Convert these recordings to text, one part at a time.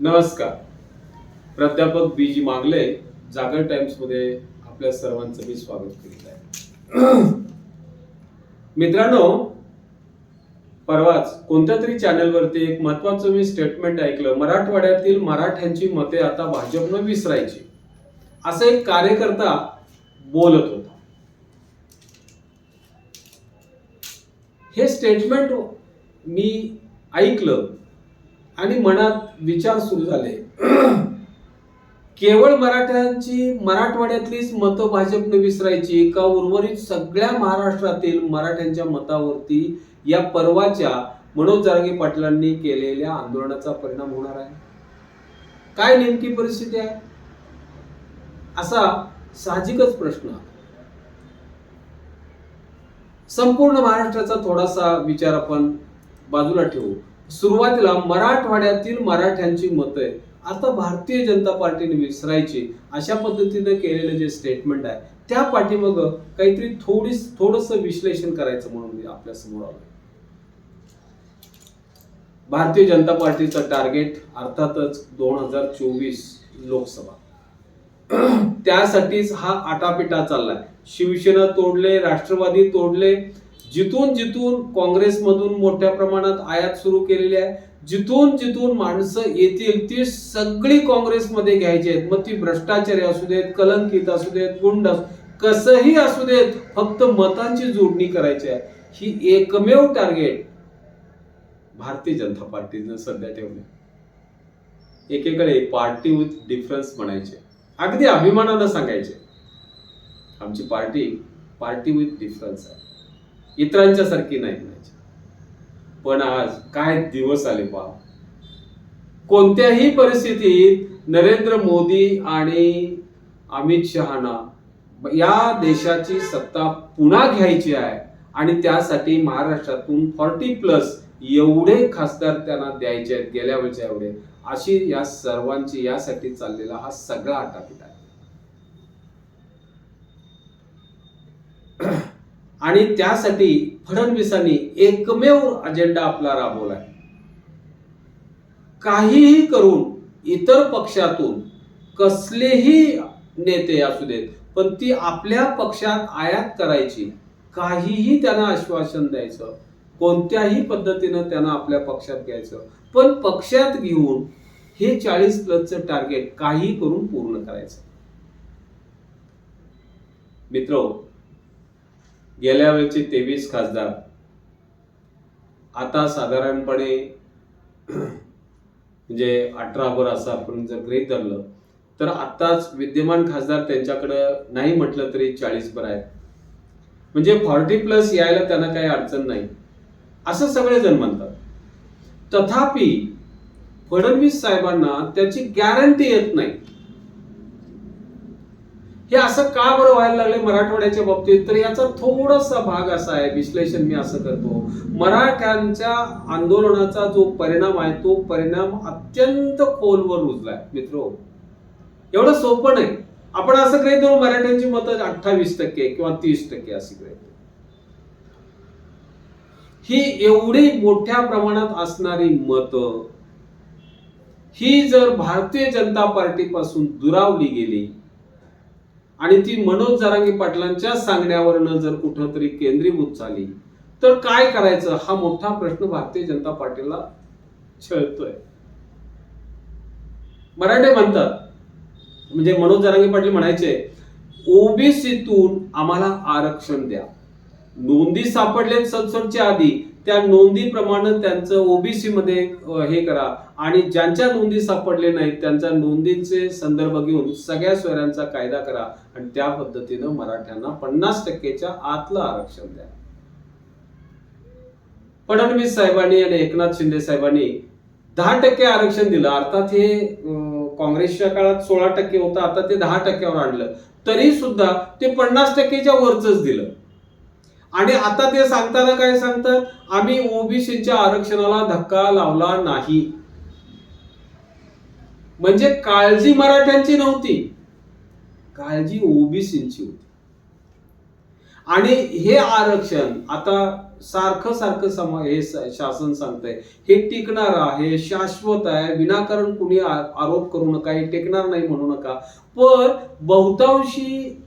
नमस्कार. प्राध्यापक बी जी मागले जागर टाइम्समध्ये आपल्या सर्वांचं मी स्वागत करीत आहे. मित्रांनो परवाच कोणत्या तरी चॅनलवरती एक महत्वाचं मी स्टेटमेंट ऐकलं. मराठवाड्यातील मराठ्यांची मते आता भाजपनं विसरायची. असं एक कार्यकर्ता बोलत होता. हे स्टेटमेंट मी ऐकलं. आणि मनात विचार सुरू झाले. केवळ मराठ्यांची मराठवाड्यातलीच मतं भाजपने विसरायची का उर्वरित सगळ्या महाराष्ट्रातील मराठ्यांच्या मतावरती या परवाच्या मनोज जारगे पाटलांनी केलेल्या आंदोलनाचा परिणाम होणार आहे? काय नेमकी परिस्थिती आहे? असा साहजिकच प्रश्न. संपूर्ण महाराष्ट्राचा थोडासा विचार आपण बाजूला ठेवू. सुरुवातीला मराठवाड्यातील मराठ्यांची मतं आहे आता भारतीय जनता पार्टीने विसरायची. अशा पद्धतीने केलेलं जे स्टेटमेंट आहे त्या पाठीमाग काहीतरी थोडी थोडस विश्लेषण करायचं म्हणून मी आपल्यासमोर आलो भारतीय जनता पार्टीचं टार्गेट अर्थातच दोन हजार चोवीस लोकसभा. त्यासाठीच हा आटापिटा चाललाय. शिवसेना तोडले राष्ट्रवादी तोडले जिथून जिथून काँग्रेसमधून मोठ्या प्रमाणात आयात सुरू केलेली आहे जिथून जिथून माणसं येतील ती सगळी काँग्रेसमध्ये घ्यायची आहेत. मग ती भ्रष्टाचारी असू देत कलंकित असू देत गुंड असू कसंही असू देत फक्त मतांची जोडणी करायची आहे. ही एकमेव टार्गेट भारतीय जनता पार्टीनं सध्या ठेवले एकेकडे पार्टी विथ डिफरन्स म्हणायचे. अगदी अभिमानानं सांगायचे. आमची पार्टी पार्टी विथ डिफरन्स आहे. इतरांच्या सारखी नाही म्हणायची. पण आज काय दिवस आले पहा कोणत्याही परिस्थितीत नरेंद्र मोदी आणि अमित शहाना या देशाची सत्ता पुन्हा घ्यायची आहे आणि त्यासाठी महाराष्ट्रातून फॉर्टी प्लस एवढे खासदार त्यांना द्यायचे आहेत गेल्या वेळच्या एवढे. अशी या सर्वांची यासाठी चाललेला हा सगळा आटापीट आहे. आणि त्यासाठी फडणवीसांनी एकमेव अजेंडा आपला राबवलाय. काहीही करून इतर पक्षातून कसलेही नेते असू देत पण ती आपल्या पक्षात आयात करायची काहीही त्यांना आश्वासन द्यायचं कोणत्याही पद्धतीनं त्यांना आपल्या पक्षात घ्यायचं पण पक्षात घेऊन हे चाळीस प्लसचं टार्गेट काही करून पूर्ण करायचं. मित्र हो, गेल्या वेळचे तेवीस खासदार. आता साधारणपणे म्हणजे अठरावर असं आपण जर गृहीत धरलं तर आत्ताच विद्यमान खासदार त्यांच्याकडं नाही म्हटलं तरी चाळीस वर आहेत. म्हणजे फॉर्टी प्लस यायला त्यांना काही अडचण नाही. असं सगळेजण म्हणतात. तथापि फडणवीस साहेबांना त्याची गॅरंटी येत नाही. हे असं का बरं व्हायला लागले मराठवाड्याच्या बाबतीत? तर याचा थोडासा भाग असा आहे विश्लेषण मी असं करतो. मराठ्यांच्या आंदोलनाचा जो परिणाम आहे तो परिणाम अत्यंत खोलवर रुजलाय मित्र. एवढं सोपं नाही. आपण असं काही धरू मराठ्यांची मतं अठ्ठावीस टक्के किंवा तीस टक्के अशी गृहीत ही एवढी मोठ्या प्रमाणात असणारी मतं ही जर भारतीय जनता पार्टीपासून दुरावली गेली आणि ती मनोज जारांगी पाटलांच्या सांगण्यावरनं जर कुठंतरी केंद्रीभूत झाली तर काय करायचं? हा मोठा प्रश्न भारतीय जनता पार्टीला छळतोय. मराठे म्हणतात म्हणजे मनोज जरांगे पाटील म्हणायचे ओबीसीतून आम्हाला आरक्षण द्या. नोंदी सापडले संसदच्या आधी त्या नोंदीप्रमाणे त्यांचं ओबीसी मध्ये हे करा. आणि ज्यांच्या नोंदी सापडले नाहीत त्यांच्या नोंदींचे संदर्भ घेऊन सगळ्या स्वरांचा कायदा करा. आणि त्या पद्धतीनं मराठ्यांना पन्नास टक्केच्या आतलं आरक्षण द्या. फडणवीस साहेबांनी आणि एकनाथ शिंदे साहेबांनी दहा टक्के आरक्षण दिलं. अर्थात हे काँग्रेसच्या काळात सोळा टक्के होतं आता ते दहा टक्क्यावर आणलं. तरी सुद्धा ते पन्नास टक्केच्या वरच दिलं. आणि आता ते सांगताना काय सांगतात? आम्ही ओबीसीच्या आरक्षणाला धक्का लावला नाही. म्हणजे काळजी मराठ्यांची नव्हती. काळजी ओबीसींची होती. आणि हे आरक्षण आता सारखं सारखं समा हे शासन सांगतंय. हे टिकणार आहे शाश्वत आहे विनाकारण कुणी आरोप करू नका हे टिकणार नाही म्हणू नका. पण बहुतांशी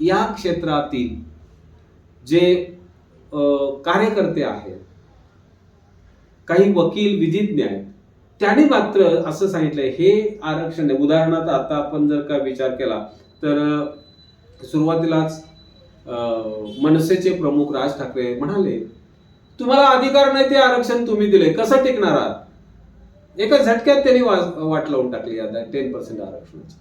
या क्षेत्रातील जे कार्यकर्ते आहेत काही वकील विधिज्ञ आहेत त्याने मात्र असं सांगितलंय हे आरक्षण आहे. उदाहरणार्थ आता आपण जर का विचार केला तर सुरुवातीलाच मनसेचे प्रमुख राज ठाकरे म्हणाले तुम्हाला अधिकार नाही ते आरक्षण तुम्ही दिले कसं टिकणार आहात? एका झटक्यात त्यांनी वा- वाट लावून टाकली आता टेन पर्सेंट आरक्षणाची.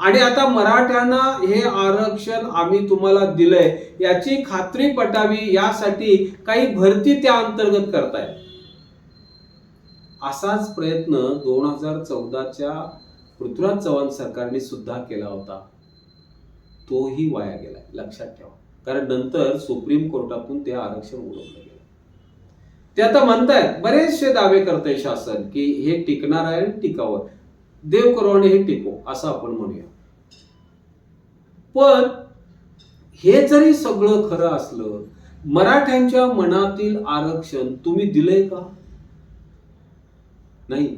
आणि आता मराठ्यांना हे आरक्षण आम्ही तुम्हाला दिलंय याची खात्री पटावी यासाठी काही भरती त्या अंतर्गत करतायत असाच प्रयत्न दोन हजार चौदाच्या पृथ्वीराज चव्हाण सरकारने सुद्धा केला होता. तोही वाया गेला लक्षात ठेवा. कारण नंतर सुप्रीम कोर्टातून ते आरक्षण उडवलं गेलं. ते आता म्हणतायत बरेचसे दावे करतंय शासन की हे टिकणार आहे टिकावं. देव करो आणि हे टिको असं आपण म्हणूया. पण हे जरी सगळं खरं असलं मराठ्यांच्या मनातील आरक्षण तुम्ही दिलंय का? नाही.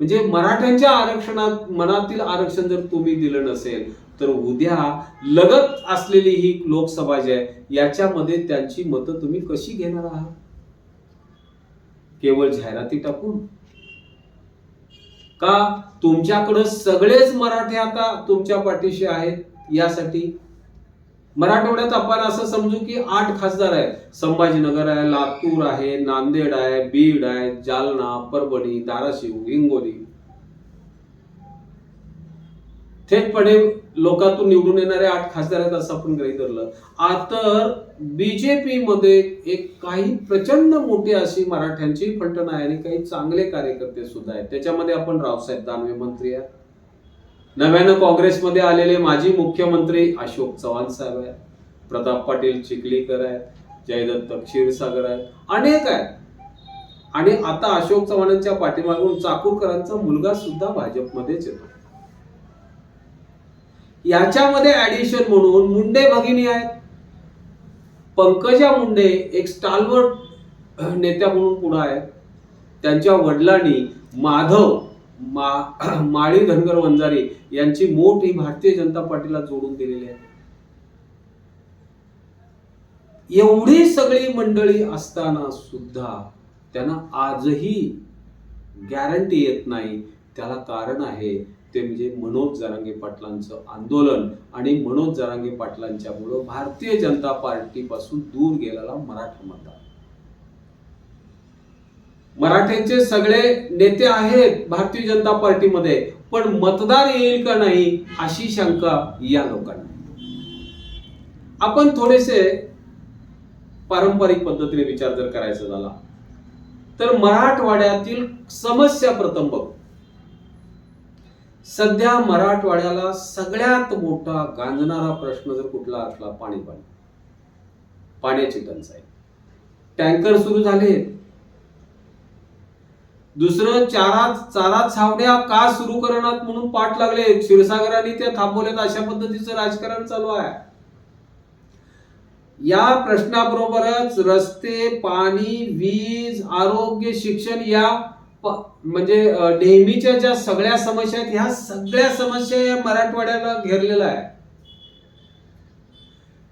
म्हणजे मराठ्यांच्या आरक्षणात मनातील आरक्षण जर तुम्ही दिलं नसेल तर उद्या लगत असलेली ही लोकसभा जी आहे याच्यामध्ये त्यांची मतं तुम्ही कशी घेणार आहात? केवळ जाहिराती टाकून? का तुमच्याकडं सगळेच मराठे आता तुमच्या पाठीशी आहेत यासाठी? मराठवाड्यात आपण असं समजू की आठ खासदार आहेत. संभाजीनगर आहे लातूर आहे नांदेड आहे बीड आहे जालना परभणी धाराशिव हिंगोली. थेटपणे लोकातून निवडून येणारे आठ खासदार आहेत असं आपण गृहीत धरलं आता बीजेपी मध्ये एक काही प्रचंड मोठी अशी मराठ्यांची फलटण आहे आणि काही चांगले कार्यकर्ते सुद्धा आहेत. त्याच्यामध्ये आपण रावसाहेब दानवे मंत्री आहेत. नव्यानं काँग्रेसमध्ये आलेले माजी मुख्यमंत्री अशोक चव्हाण साहेब आहेत. प्रताप पाटील चिखलीकर आहेत. जयदत्त क्षीरसागर आहेत. अनेक आहेत. आणि आता अशोक चव्हाणांच्या पाठीमागून चाकूरकरांचा मुलगा सुद्धा भाजपमध्येच येतो. याच्यामध्ये ऍडिशन म्हणून मुंडे भगिनी आहेत. पंकजा मुंडे एक स्टालवर्ड नेत्या म्हणून पुढे आहेत. त्यांच्या वडिलांनी माधव मा माळी धनगर वंजारी यांची मोठ ही भारतीय जनता पार्टीला जोडून दिलेली आहे. एवढी सगळी मंडळी असताना सुद्धा त्यांना आजही गॅरंटी येत नाही. त्याला कारण आहे ते म्हणजे मनोज जरांगे पाटलांचं आंदोलन आणि मनोज जरांगे पाटलांच्या मुळे भारतीय जनता पार्टीपासून दूर गेलेला मराठा मतदार. मराठ्यांचे सगळे नेते आहेत भारतीय जनता पार्टीमध्ये पण मतदार येईल का नाही अशी शंका या लोकांना. आपण थोडेसे पारंपरिक पद्धतीने विचार जर करायचा झाला तर मराठवाड्यातील समस्या प्रथम बघू. सध्या मराठवाड्याला सगळ्यात मोठा गांजणारा प्रश्न जर कुठला असला पाणी पाणी पाण्याची टंचाई. टँकर सुरू झाले. दुसरं चारा चारा छावण्या का सुरू करणार म्हणून पाठ लागले. क्षीरसागरांनी त्या थांबवल्यात अशा पद्धतीचं राजकारण चालू आहे. या प्रश्नाबरोबरच रस्ते पाणी वीज आरोग्य शिक्षण या म्हणजे नेहमीच्या ज्या सगळ्या समस्या आहेत ह्या सगळ्या समस्या या मराठवाड्याला घेरलेला आहे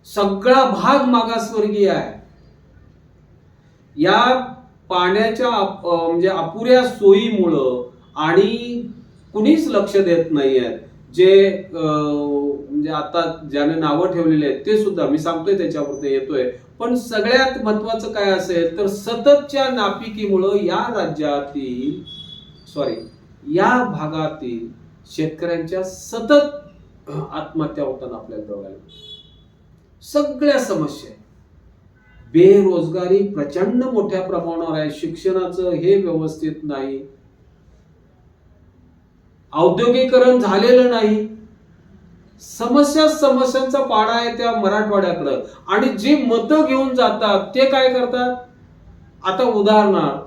सगळा भाग मागासवर्गीय आहे. या पाण्याच्या म्हणजे अपुऱ्या सोयीमुळं आणि कुणीच लक्ष देत नाही आहेत जे म्हणजे आता ज्याने नावं ठेवलेली आहेत ते सुद्धा मी सांगतोय त्याच्यावरती येतोय. पण सगळ्यात महत्वाचं काय असेल तर सततच्या नापिकीमुळं या राज्यातील सॉरी या भागातील शेतकऱ्यांच्या सतत आत्महत्या होताना आपल्याला बघायला सगळ्या समस्या आहेत. बेरोजगारी प्रचंड मोठ्या प्रमाणावर आहे. शिक्षणाचं हे व्यवस्थित नाही. औद्योगिकरण झालेलं नाही. समस्या समस्यांचा पाडा आहे त्या मराठवाड्याकडं. आणि जे मतं घेऊन जातात ते काय करतात? आता उदाहरणार्थ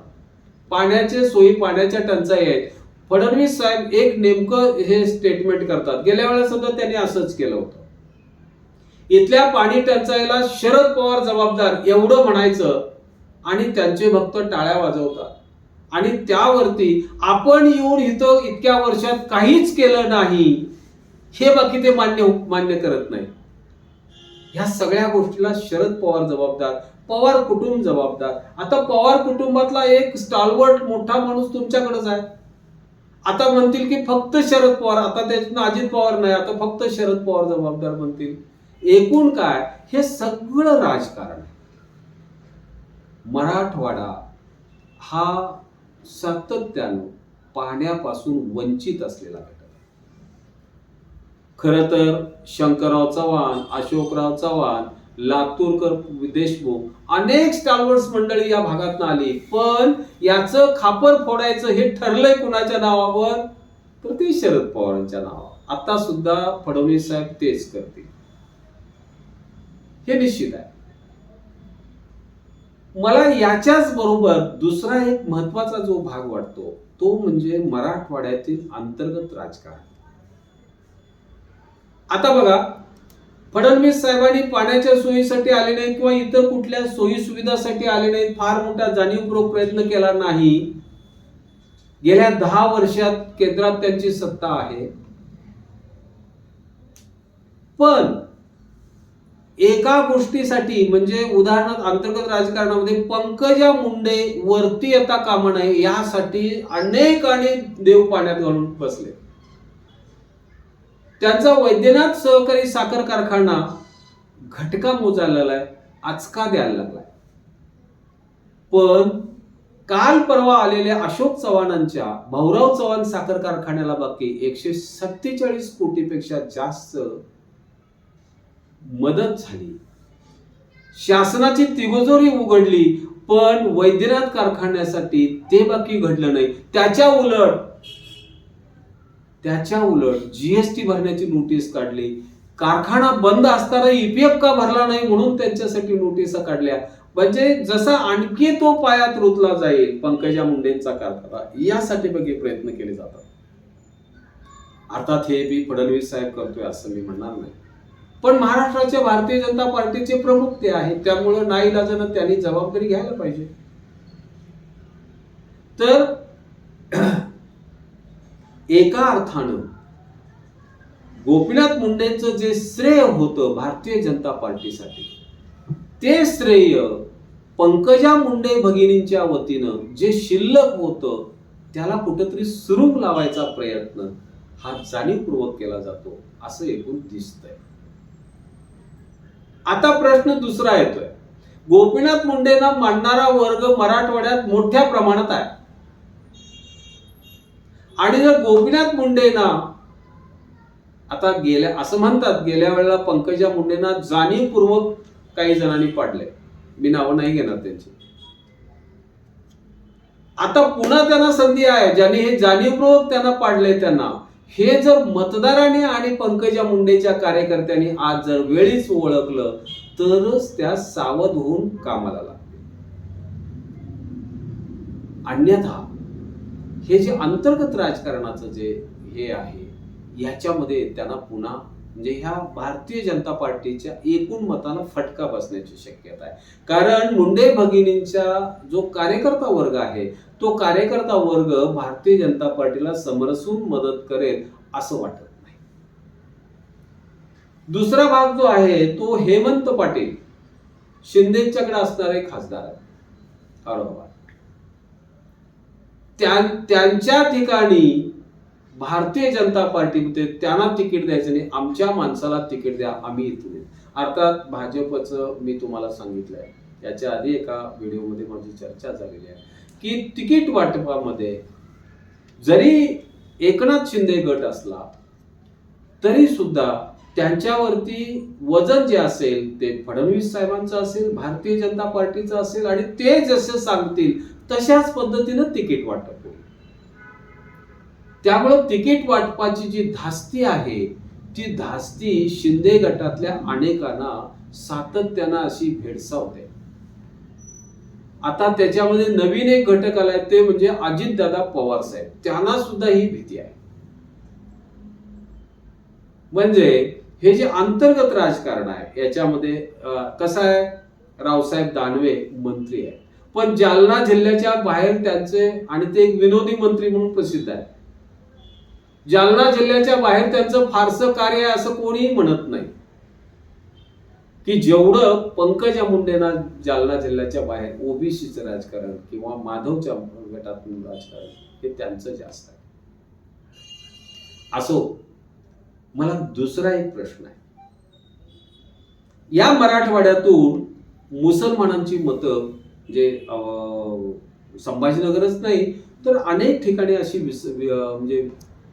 पाण्याचे सोयी पाण्याच्या टंचाई आहेत. फडणवीस साहेब एक नेमकं हे स्टेटमेंट करतात. गेल्या वेळेला सुद्धा त्यांनी असंच केलं होतं. इथल्या पाणी टंचाईला शरद पवार जबाबदार एवढं म्हणायचं आणि त्यांचे भक्त टाळ्या वाजवतात. आणि त्यावरती आपण येऊन इथं इतक्या वर्षात काहीच केलं नाही. हे बाकी ते मान्य मान्य करत नाही. ह्या सगळ्या गोष्टीला शरद पवार जबाबदार पवार कुटुंब जबाबदार. आता पवार कुटुंबातला एक स्टॉलवर्ट मोठा माणूस तुमच्याकडेच आहे. आता म्हणतील की फक्त शरद पवार आता त्याच्यातनं अजित पवार नाही आता फक्त शरद पवार जबाबदार म्हणतील. एकूण काय? हे सगळं राजकारण आहे. मराठवाडा हा सातत्यानं पाण्यापासून वंचित असलेला घटक आहे. खरं तर शंकरराव चव्हाण अशोकराव चव्हाण लातूरकर देशमुख अनेक स्टालवर्स मंडळी या भागात आली. पण याचं खापर फोडायचं हे ठरलंय कुणाच्या नावावर? तर ते शरद पवारांच्या नावावर. आता सुद्धा फडणवीस साहेब तेच करतील. हे निश्चित आहे. मला याच्याच बरोबर दुसरा एक महत्त्वाचा जो भाग वाटतो तो म्हणजे मराठवाड्यातील अंतर्गत राजकारण. आता बघा फडणवीस साहेबांनी पाण्याच्या सोयीसाठी आले नाहीत किंवा इतर कुठल्या सोयी सुविधासाठी आले नाहीत फार मोठा जाणीवपूर्वक प्रयत्न केला नाही. गेल्या दहा वर्षात केंद्रात त्यांची सत्ता आहे. पण एका गोष्टीसाठी म्हणजे उदाहरणार्थ अंतर्गत राजकारणामध्ये पंकजा मुंडे वरती येता कामा नये यासाठी अनेक अनेक देव पाण्यात घालून बसले. त्यांचा वैद्यनाथ सहकारी साखर कारखाना घटका मोजायला लागलाय आचका द्यायला लागलाय. पण काल परवा आलेल्या अशोक चव्हाणांच्या भाऊराव चव्हाण साखर कारखान्याला बाकी एकशे सत्तेचाळीस कोटीपेक्षा जास्त मदत झाली. शासनाची तिगोजोरी उघडली पण वैद्यनाथ कारखान्यासाठी ते बाकी घडलं नाही. त्याच्या उलट त्याच्या उलट जीएसटी भरण्याची नोटीस काढली. कारखाना बंद असताना ईपीएफ का भरला नाही म्हणून त्यांच्यासाठी नोटिसा काढल्या. म्हणजे जसा आणखी तो पायात रुतला जाईल पंकजा मुंडेंचा कारखाना यासाठी बघे प्रयत्न केले जातात. अर्थात हे बी फडणवीस साहेब करतोय असं मी म्हणणार नाही. पण महाराष्ट्राचे भारतीय जनता पार्टीचे प्रमुख ते आहेत त्यामुळे नाईलाजानं त्यांनी जबाबदारी घ्यायला पाहिजे. तर एका अर्थानं गोपीनाथ मुंडेंचं जे श्रेय होतं भारतीय जनता पार्टीसाठी ते श्रेय पंकजा मुंडे भगिनींच्या वतीनं जे शिल्लक होतं त्याला कुठंतरी सुरूप लावायचा प्रयत्न हा जाणीवपूर्वक केला जातो असं एकूण दिसतंय. आता प्रश्न दुसरा येतोय. गोपीनाथ मुंडेंना मानणारा वर्ग मराठवाड्यात मोठ्या प्रमाणात आहे. आणि जर गोपीनाथ मुंडेना आता गेल्या असं म्हणतात गेल्या वेळेला पंकजा मुंडेंना जाणीवपूर्वक काही जणांनी पाडले मी नावं नाही घेणार त्यांची. आता पुन्हा त्यांना संधी आहे ज्यांनी हे जाणीवपूर्वक त्यांना पाडले त्यांना. हे जर मतदारांनी आणि पंकजा मुंडेच्या कार्यकर्त्यांनी आज जर वेळीच ओळखलं तरच त्या सावध होऊन कामाला लागतील. अन्यथा हे जे अंतर्गत राजकारणाचं जे हे आहे याच्यामध्ये त्यांना पुन्हा म्हणजे ह्या भारतीय जनता पार्टीच्या एकूण मताला फटका बसण्याची शक्यता आहे. कारण मुंडे भगिनींचा जो कार्यकर्ता वर्ग आहे तो कार्यकर्ता वर्ग भारतीय जनता पार्टीला समरसून मदत करेल असं वाटत नाही. दुसरा भाग जो आहे तो हेमंत पाटील शिंदेच्याकडे असणारे खासदार औरंगाबाद त्यां- त्यांच्या ठिकाणी भारतीय जनता पार्टीमध्ये त्यांना तिकीट द्यायचं नाही आमच्या माणसाला तिकीट द्या आम्ही इथून अर्थात भाजपचं मी तुम्हाला सांगितलंय. याच्या आधी एका व्हिडिओमध्ये माझी चर्चा झालेली आहे की तिकीट वाटपामध्ये जरी एकनाथ शिंदे गट असला तरी सुद्धा त्यांच्यावरती वजन जे असेल ते फडणवीस साहेबांचं असेल भारतीय जनता पार्टीचं असेल आणि ते जसे सांगतील तशाच पद्धतीनं तिकीट वाटप होईल. त्यामुळं तिकीट वाटपाची जी धास्ती आहे ती धास्ती शिंदे गटातल्या अनेकांना सातत्यानं अशी भेडसावते. आता त्याच्यामध्ये नवीन एक घटक आलाय ते म्हणजे अजितदादा पवार साहेब. त्यांना सुद्धा ही भीती आहे. म्हणजे हे जे अंतर्गत राजकारण आहे याच्यामध्ये कसा कसं आहे? रावसाहेब दानवे मंत्री आहे पण जालना जिल्ह्याच्या बाहेर त्यांचे आणि ते एक विनोदी मंत्री म्हणून प्रसिद्ध आहे जालना जिल्ह्याच्या बाहेर त्यांचं फारसं कार्य आहे असं कोणीही म्हणत नाही. की जेवढं पंकजा मुंडेना जालना जिल्ह्याच्या बाहेर ओबीसीचं राजकारण किंवा माधवच्या गटातून राजकारण हे त्यांचं जास्त आहे. असो मला दुसरा एक प्रश्न आहे. या मराठवाड्यातून मुसलमानांची मतं जे अं, संभाजीनगरच नाही तर अनेक ठिकाणी अशी विस म्हणजे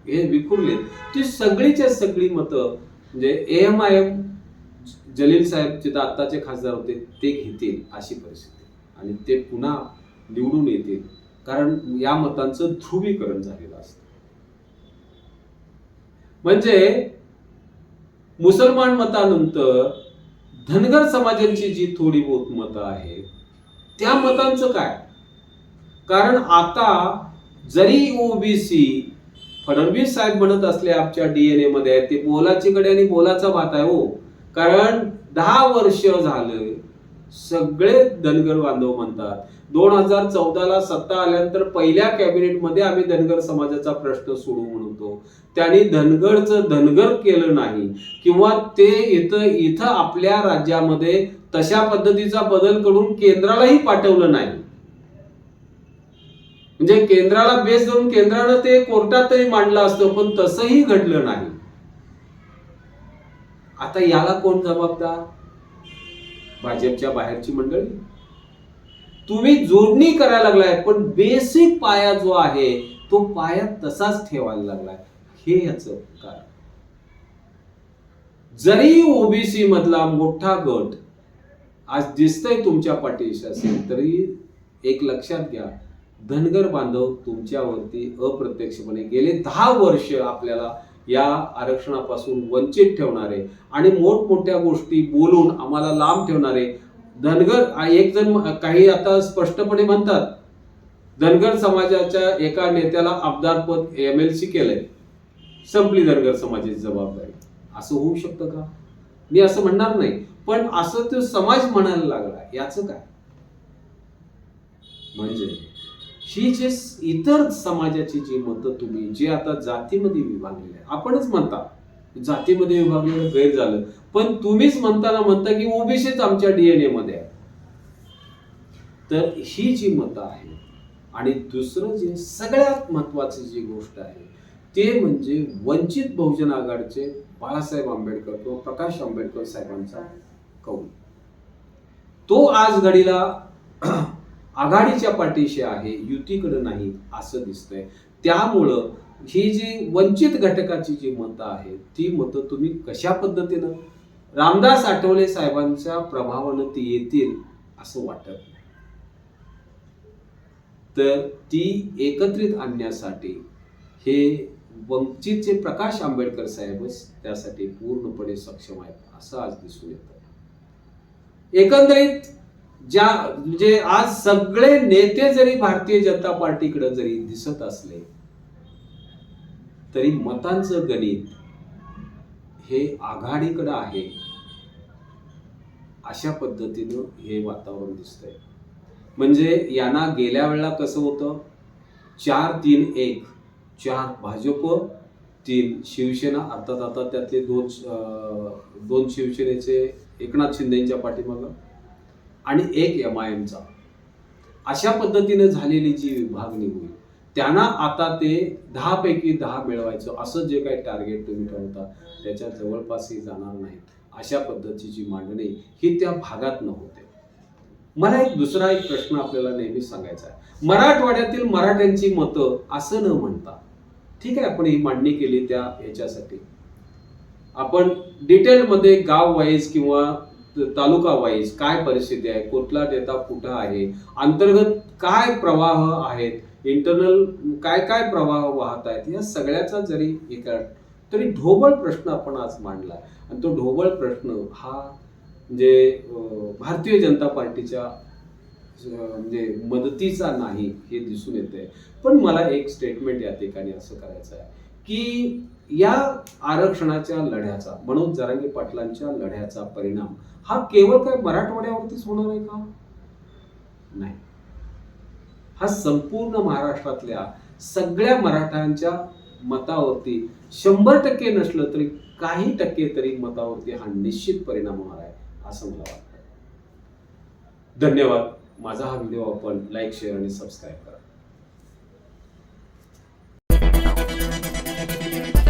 हे विखुरले. ती सगळीच्या सगळी मतं म्हणजे M I M Jaleel saheb जिथं आत्ताचे खासदार होते ते घेतील अशी परिस्थिती. आणि ते पुन्हा निवडून येतील. कारण या मतांचं ध्रुवीकरण झालेलं असतं. म्हणजे मुसलमान मतानंतर धनगर समाजांची जी थोडी बहुत मतं आहेत त्या मतांचं काय? कारण आता जरी ओबीसी फडणवीस साहेब म्हणत असले आमच्या डीएनए मध्ये ते बोलाची कडे आणि बोलाचा भात आहे हो. कारण दहा वर्ष झालं सगळे धनगर बांधव म्हणतात. दोन हजार चौदाला सत्ता आल्यानंतर पहिल्या कॅबिनेटमध्ये आम्ही धनगर समाजाचा प्रश्न सोडू म्हणतो. त्यांनी धनगरचं धनगर केलं नाही. किंवा ते इथं इथं आपल्या राज्यामध्ये तशा पद्धतीचा बदल करून केंद्रालाही पाठवलं नाही. म्हणजे केंद्राला बेस देऊन केंद्रानं ते कोर्टातही मांडलं असतं पण तसंही घडलं नाही. आता याला कोण जबाबदार? भाजपच्या बाहेरची मंडळी. तुम्ही जोडणी करायला लागलाय पण बेसिक पाया जो आहे तो पाया तसाच ठेवायला लागलाय. हे याचं कारण. जरी ओबीसी मधला मोठा गट आज दिसतंय तुमच्या पाठीशी असेल तरी एक लक्षात घ्या. धनगर बांधव तुमच्यावरती अप्रत्यक्षपणे गेले दहा वर्ष आपल्याला या आरक्षणापासून वंचित ठेवणारे आणि मोठमोठ्या गोष्टी बोलून आम्हाला लांब ठेवणारे. धनगर एक जण काही आता स्पष्टपणे म्हणतात धनगर समाजाच्या एका नेत्याला आमदारपद एम एल सी केलंय. संपली धनगर समाजाची जबाबदारी. असं होऊ शकतं का? मी असं म्हणणार नाही. पण असं तो समाज म्हणायला लागला याचं काय? म्हणजे ही जे इतर समाजाची जी मतं तुम्ही जे आता जातीमध्ये विभागलेली आहे आपणच म्हणता जातीमध्ये विभागलेलं गैर झालं. पण तुम्हीच म्हणताना म्हणता की ओबीसीच आमच्या डीएनए मध्ये आहे. तर ही जी मतं आहे आणि दुसरं जे सगळ्यात महत्वाची जी गोष्ट आहे ते म्हणजे वंचित बहुजन आघाडीचे बाळासाहेब आंबेडकर किंवा प्रकाश आंबेडकर साहेबांचा कौल. तो आज घडीला आघाडीच्या पाठीशी आहे युतीकडे नाही असं दिसतंय. त्यामुळं ही जी वंचित घटकाची जी मतं आहेत ती मतं तुम्ही कशा पद्धतीनं रामदास आठवले साहेबांच्या प्रभावानं ती येतील असं वाटत नाही. तर ती एकत्रित आणण्यासाठी हे वंचितचे प्रकाश आंबेडकर साहेबच त्यासाठी पूर्णपणे सक्षम आहेत असं आज दिसून येतं. एकंदरीत ज्या म्हणजे आज सगळे नेते जरी भारतीय जनता पार्टीकडे जरी दिसत असले तरी मतांचं गणित हे आघाडीकडं आहे. अशा पद्धतीनं हे वातावरण दिसतंय. म्हणजे यांना गेल्या वेळेला कसं होतं? चार तीन एक चार भाजप तीन शिवसेना अर्थात आता त्यातले दोन दोन शिवसेनेचे एकनाथ शिंदेच्या पाठीमागं आणि एक एम आय एमचा अशा पद्धतीने झालेली जी विभागणी होईल त्यांना आता ते दहा पैकी दहा मिळवायचं असं जे काही टार्गेट तुम्ही ठेवता त्याच्या जवळपासही जाणार नाही अशा पद्धतीची मांडणी ही त्या भागात न होते. मला एक दुसरा एक प्रश्न आपल्याला नेहमी सांगायचा आहे. मराठवाड्यातील मराठ्यांची मतं असं न म्हणता ठीक आहे आपण ही मांडणी केली त्या ह्याच्यासाठी. आपण डिटेलमध्ये गाव वाईज किंवा तालुका वाईज काय परिस्थिती आहे कुठला नेता कुठं आहे अंतर्गत काय प्रवाह आहेत इंटरनल काय काय प्रवाह वाहत आहेत या सगळ्याचा जरी हे तरी ढोबळ प्रश्न आपण आज मांडला आणि तो ढोबळ प्रश्न हा म्हणजे भारतीय जनता पार्टीच्या म्हणजे मदतीचा नाही हे दिसून येते पण मला एक स्टेटमेंट या ठिकाणी असं करायचं आहे की या आरक्षणाच्या लढ्याचा मनोज जरांगे पाटलांच्या लढ्याचा परिणाम हा केवळ काय मराठवाड्यावरतीच होणार आहे का? नाही. हा संपूर्ण महाराष्ट्रातल्या सगळ्या मराठ्यांच्या मतावरती शंभर टक्के नसलं तरी काही टक्के तरी मतावरती हा निश्चित परिणाम होणार आहे असं मला वाटतं. धन्यवाद. माझा हा व्हिडिओ आपण लाईक शेअर आणि सबस्क्राईब करा.